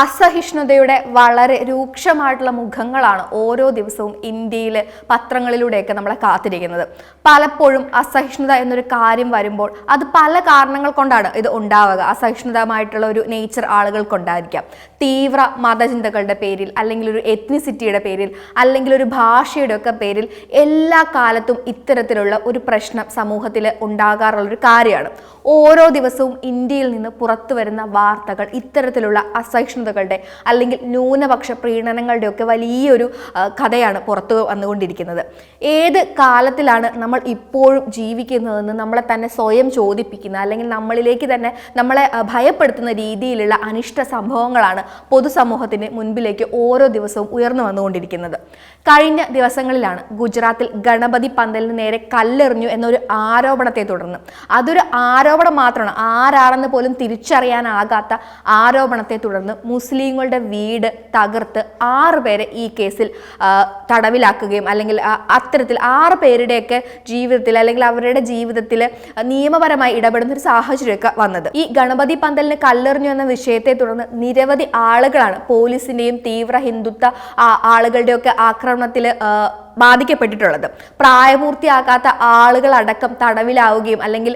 അസഹിഷ്ണുതയുടെ വളരെ രൂക്ഷമായിട്ടുള്ള മുഖങ്ങളാണ് ഓരോ ദിവസവും ഇന്ത്യയിൽ പത്രങ്ങളിലൂടെയൊക്കെ നമ്മളെ കാത്തിരിക്കുന്നത്. പലപ്പോഴും അസഹിഷ്ണുത എന്നൊരു കാര്യം വരുമ്പോൾ അത് പല കാരണങ്ങൾ കൊണ്ടാണ് ഇത് ഉണ്ടാവുക. അസഹിഷ്ണുതമായിട്ടുള്ള ഒരു നേച്ചർ ആളുകൾക്കുണ്ടായിരിക്കാം തീവ്ര മതചിന്തകളുടെ പേരിൽ അല്ലെങ്കിൽ ഒരു എത്നിസിറ്റിയുടെ പേരിൽ അല്ലെങ്കിൽ ഒരു ഭാഷയുടെ ഒക്കെ പേരിൽ എല്ലാ കാലത്തും ഇത്തരത്തിലുള്ള ഒരു പ്രശ്നം സമൂഹത്തിൽ ഉണ്ടാകാറുള്ളൊരു കാര്യമാണ്. ഓരോ ദിവസവും ഇന്ത്യയിൽ നിന്ന് പുറത്തു വരുന്ന വാർത്തകൾ ഇത്തരത്തിലുള്ള അസഹിഷ്ണുതകളുടെ അല്ലെങ്കിൽ ന്യൂനപക്ഷ പ്രീണനങ്ങളുടെ ഒക്കെ വലിയൊരു കഥയാണ് പുറത്തു വന്നുകൊണ്ടിരിക്കുന്നത്. ഏത് കാലത്തിലാണ് നമ്മൾ ഇപ്പോഴും ജീവിക്കുന്നതെന്ന് നമ്മളെ തന്നെ സ്വയം ചോദിപ്പിക്കുന്ന അല്ലെങ്കിൽ നമ്മളിലേക്ക് തന്നെ നമ്മളെ ഭയപ്പെടുത്തുന്ന രീതിയിലുള്ള അനിഷ്ട സംഭവങ്ങളാണ് പൊതുസമൂഹത്തിന് മുൻപിലേക്ക് ഓരോ ദിവസവും ഉയർന്നു വന്നുകൊണ്ടിരിക്കുന്നത്. കഴിഞ്ഞ ദിവസങ്ങളിലാണ് ഗുജറാത്തിൽ ഗണപതി പന്തലിന് നേരെ കല്ലെറിഞ്ഞു എന്നൊരു ആരോപണത്തെ തുടർന്ന്. അതൊരു ആരോപണം മാത്രമാണ്. ആരാണെന്ന് പോലും തിരിച്ചറിയാനാകാത്ത ആരോപണത്തെ തുടർന്ന് മുസ്ലിങ്ങളുടെ വീട് തകർത്ത് ആറ് പേരെ ഈ കേസിൽ തടവിലാക്കുകയും അല്ലെങ്കിൽ അത്തരത്തിൽ ആറ് പേരുടെയൊക്കെ ജീവിതത്തിൽ അല്ലെങ്കിൽ അവരുടെ ജീവിതത്തിൽ നിയമപരമായി ഇടപെടുന്ന ഒരു സാഹചര്യമൊക്കെ വന്നത്. ഈ ഗണപതി പന്തലിന് കല്ലെറിഞ്ഞു എന്ന വിഷയത്തെ തുടർന്ന് നിരവധി ആളുകളാണ് പോലീസിന്റെയും തീവ്ര ഹിന്ദുത്വ ആളുകളുടെയൊക്കെ ആക്രമണത്തിൽ ബാധിക്കപ്പെട്ടിട്ടുള്ളത്. പ്രായപൂർത്തിയാക്കാത്ത ആളുകളടക്കം തടവിലാവുകയും അല്ലെങ്കിൽ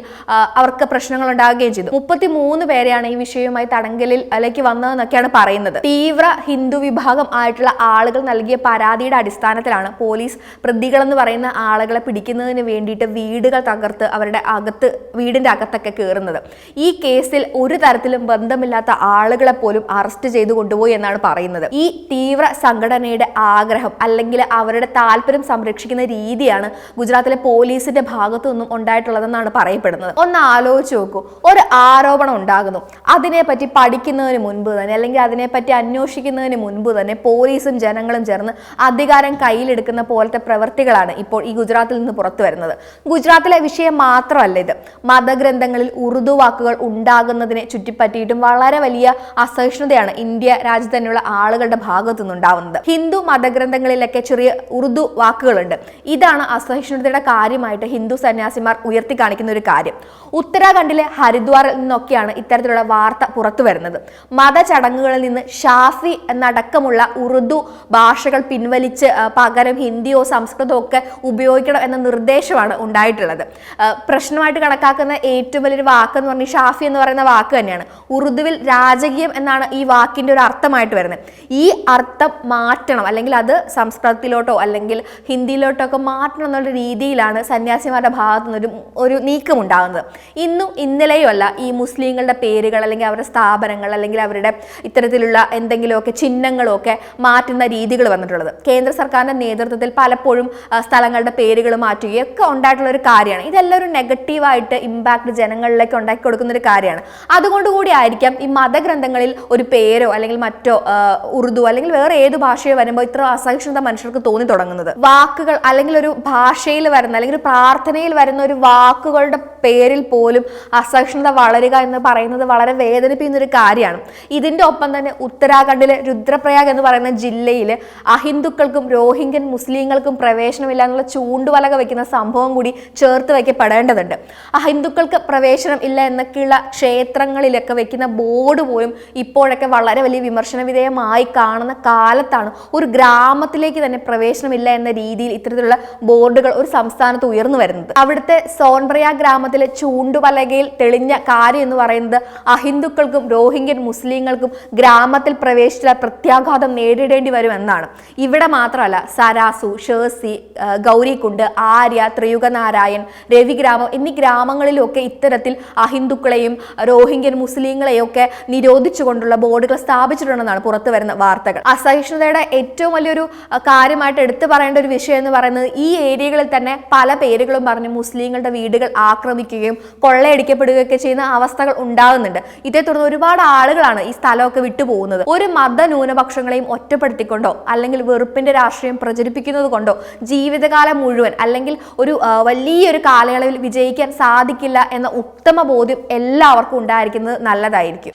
അവർക്ക് പ്രശ്നങ്ങൾ ഉണ്ടാവുകയും ചെയ്തു. മുപ്പത്തി മൂന്ന് പേരെയാണ് ഈ വിഷയവുമായി തടങ്കലിൽ അല്ലെങ്കിൽ വന്നതെന്നൊക്കെയാണ് പറയുന്നത്. തീവ്ര ഹിന്ദു വിഭാഗം ആയിട്ടുള്ള ആളുകൾ നൽകിയ പരാതിയുടെ അടിസ്ഥാനത്തിലാണ് പോലീസ് പ്രതികളെന്ന് പറയുന്ന ആളുകളെ പിടിക്കുന്നതിന് വേണ്ടിയിട്ട് വീടുകൾ തകർത്ത് അവരുടെ അകത്ത് വീടിന്റെ അകത്തൊക്കെ കയറുന്നത് ഈ കേസിൽ ഒരു തരത്തിലും ബന്ധമില്ലാത്ത ആളുകളെ പോലും അറസ്റ്റ് ചെയ്തു കൊണ്ടുപോയി എന്നാണ് പറയുന്നത്. ഈ തീവ്ര സംഘടനയുടെ ആഗ്രഹം അല്ലെങ്കിൽ അവരുടെ താല്പര്യം സംരക്ഷിക്കുന്ന രീതിയാണ് ഗുജറാത്തിലെ പോലീസിന്റെ ഭാഗത്തു നിന്നും ഉണ്ടായിട്ടുള്ളതെന്നാണ് പറയപ്പെടുന്നത്. ഒന്ന് ആലോചിച്ച് നോക്കൂ. ഒരു ആരോപണം ഉണ്ടാകുന്നു. അതിനെപ്പറ്റി പഠിക്കുന്നതിന് മുൻപ് തന്നെ അല്ലെങ്കിൽ അതിനെപ്പറ്റി അന്വേഷിക്കുന്നതിന് മുൻപ് തന്നെ പോലീസും ജനങ്ങളും ചേർന്ന് അധികാരം കയ്യിലെടുക്കുന്ന പോലത്തെ പ്രവൃത്തികളാണ് ഇപ്പോൾ ഈ ഗുജറാത്തിൽ നിന്ന് പുറത്തു വരുന്നത്. ഗുജറാത്തിലെ വിഷയം മാത്രമല്ല ഇത്. മതഗ്രന്ഥങ്ങളിൽ ഉറുദു വാക്കുകൾ ഉണ്ടാകുന്നതിനെ ചുറ്റിപ്പറ്റിയിട്ടും വളരെ വലിയ അസഹിഷ്ണുതയാണ് ഇന്ത്യ രാജ്യത്ത് തന്നെയുള്ള ആളുകളുടെ ഭാഗത്തു നിന്നുണ്ടാവുന്നത് ഹിന്ദു മതഗ്രന്ഥങ്ങളിലൊക്കെ ചെറിയ ഉറുദു വാക്കുകളുണ്ട്. ഇതാണ് അസഹിഷ്ണുതയുടെ കാര്യമായിട്ട് ഹിന്ദു സന്യാസിമാർ ഉയർത്തി കാണിക്കുന്ന ഒരു കാര്യം. ഉത്തരാഖണ്ഡിലെ ഹരിദ്വാറിൽ നിന്നൊക്കെയാണ് ഇത്തരത്തിലുള്ള വാർത്ത പുറത്തു വരുന്നത്. മതചടങ്ങുകളിൽ നിന്ന് ഷാഫി എന്നടക്കമുള്ള ഉറുദു ഭാഷകൾ പിൻവലിച്ച് പകരം ഹിന്ദിയോ സംസ്കൃതമോ ഒക്കെ ഉപയോഗിക്കണം എന്ന നിർദ്ദേശമാണ് ഉണ്ടായിട്ടുള്ളത്. പ്രശ്നമായിട്ട് കണക്കാക്കുന്ന ഏറ്റവും വലിയൊരു വാക്ക് എന്ന് പറഞ്ഞാൽ ഷാഫി എന്ന് പറയുന്ന വാക്ക് തന്നെയാണ്. ഉറുദുവിൽ രാജകീയം എന്നാണ് ഈ വാക്കിന്റെ ഒരു അർത്ഥമായിട്ട് വരുന്നത്. ഈ അർത്ഥം മാറ്റണം. അല്ലെങ്കിൽ അത് സംസ്കൃതത്തിലോട്ടോ അല്ലെങ്കിൽ ഹിന്ദിയിലോട്ടോ ഒക്കെ മാറ്റണം എന്നുള്ള രീതിയിലാണ് സന്യാസിമാരുടെ ഭാഗത്തു നിന്നൊരു ഒരു നീക്കമുണ്ടാകുന്നത്. ഇന്നും ഇന്നലെയും അല്ല ഈ മുസ്ലിങ്ങളുടെ പേരുകൾ അല്ലെങ്കിൽ അവരുടെ സ്ഥാപനങ്ങൾ അല്ലെങ്കിൽ അവരുടെ ഇത്തരത്തിലുള്ള എന്തെങ്കിലുമൊക്കെ ചിഹ്നങ്ങളൊക്കെ മാറ്റുന്ന രീതികൾ വന്നിട്ടുള്ളത്. കേന്ദ്ര സർക്കാരിന്റെ നേതൃത്വത്തിൽ പലപ്പോഴും സ്ഥലങ്ങളുടെ പേരുകൾ മാറ്റുകയും ഒക്കെ ഉണ്ടായിട്ടുള്ള ഒരു കാര്യമാണ്. ഇതെല്ലാം ഒരു നെഗറ്റീവായിട്ട് ഇമ്പാക്ട് ജനങ്ങളിലേക്ക് ഉണ്ടാക്കി കൊടുക്കുന്ന ഒരു കാര്യമാണ്. അതുകൊണ്ട് കൂടി ആയിരിക്കാം ഈ മതഗ്രന്ഥങ്ങളിൽ ഒരു പേരോ അല്ലെങ്കിൽ മറ്റോ ഉറുദു അല്ലെങ്കിൽ വേറെ ഏത് ഭാഷയോ വരുമ്പോൾ ഇത്ര അസഹിഷ്ണുത മനുഷ്യർക്ക് തോന്നി തുടങ്ങുന്നത്. വാക്കുകൾ അല്ലെങ്കിൽ ഒരു ഭാഷയിൽ വരുന്ന അല്ലെങ്കിൽ ഒരു പ്രാർത്ഥനയിൽ വരുന്ന ഒരു വാക്കുകളുടെ പേരിൽ പോലും അസഹിഷ്ണുത വളരുക എന്ന് പറയുന്നത് വളരെ വേദനിപ്പിക്കുന്ന ഒരു കാര്യമാണ്. ഇതിന്റെ ഒപ്പം തന്നെ ഉത്തരാഖണ്ഡിലെ രുദ്രപ്രയാഗ് എന്ന് പറയുന്ന ജില്ലയിൽ അഹിന്ദുക്കൾക്കും രോഹിംഗ്യൻ മുസ്ലിങ്ങൾക്കും പ്രവേശനമില്ല എന്നുള്ള ചൂണ്ടുവലക വയ്ക്കുന്ന സംഭവം കൂടി ചേർത്ത് വയ്ക്കപ്പെടേണ്ടതുണ്ട്. അഹിന്ദുക്കൾക്ക് പ്രവേശനം ഇല്ല എന്നൊക്കെയുള്ള ക്ഷേത്രങ്ങളിലൊക്കെ വെക്കുന്ന ബോർഡ് പോലും ഇപ്പോഴൊക്കെ വളരെ വലിയ വിമർശന വിധേയമായി കാണുന്ന കാലത്താണ് ഒരു ഗ്രാമത്തിലേക്ക് തന്നെ പ്രവേശനമില്ല എന്ന രീതിയിൽ ഇത്തരത്തിലുള്ള ബോർഡുകൾ ഒരു സംസ്ഥാനത്ത് ഉയർന്നു വരുന്നത്. അവിടുത്തെ സോൺബ്രയ ഗ്രാമത്തിലെ ചൂണ്ടുപലകയിൽ തെളിഞ്ഞ കാര്യം എന്ന് പറയുന്നത് അഹിന്ദുക്കൾക്കും രോഹിംഗ്യൻ മുസ്ലിങ്ങൾക്കും ഗ്രാമത്തിൽ പ്രവേശിച്ച പ്രത്യാഘാതം നേരിടേണ്ടി വരും എന്നാണ്. ഇവിടെ മാത്രമല്ല സരാസു ഷേഴ്സി ഗൗരിക്കുണ്ട് ആര്യ ത്രിയുഗനാരായൺ രവിഗ്രാമം എന്നീ ഗ്രാമങ്ങളിലൊക്കെ ഇത്തരത്തിൽ അഹിന്ദുക്കളെയും രോഹിംഗ്യൻ മുസ്ലിങ്ങളെയും ഒക്കെ നിരോധിച്ചുകൊണ്ടുള്ള ബോർഡുകൾ സ്ഥാപിച്ചിട്ടുണ്ടെന്നാണ് പുറത്തു വരുന്ന വാർത്തകൾ. അസഹിഷ്ണുതയുടെ ഏറ്റവും വലിയൊരു കാര്യമായിട്ട് എടുത്തു പറയേണ്ട ഒരു വിഷയം എന്ന് പറയുന്നത് ഈ ഏരിയകളിൽ തന്നെ പല പേരുകളും പറഞ്ഞ് മുസ്ലിങ്ങളുടെ വീടുകൾ ആക്രമിക്കുകയും കൊള്ളയടിക്കപ്പെടുകയൊക്കെ ചെയ്യുന്ന അവസ്ഥകൾ ഉണ്ടാകുന്നുണ്ട്. ഇതേ തുടർന്ന് ഒരുപാട് ആളുകളാണ് ഈ സ്ഥലമൊക്കെ വിട്ടുപോകുന്നത്. ഒരു മത ന്യൂനപക്ഷങ്ങളെയും ഒറ്റപ്പെടുത്തിക്കൊണ്ടോ അല്ലെങ്കിൽ വെറുപ്പിന്റെ രാഷ്ട്രീയം പ്രചരിപ്പിക്കുന്നത് കൊണ്ടോ ജീവിതകാലം മുഴുവൻ അല്ലെങ്കിൽ ഒരു വലിയൊരു കാലയളവിൽ വിജയിക്കാൻ സാധിക്കില്ല എന്ന ഉത്തമ ബോധ്യം എല്ലാവർക്കും ഉണ്ടായിരിക്കുന്നത് നല്ലതായിരിക്കും.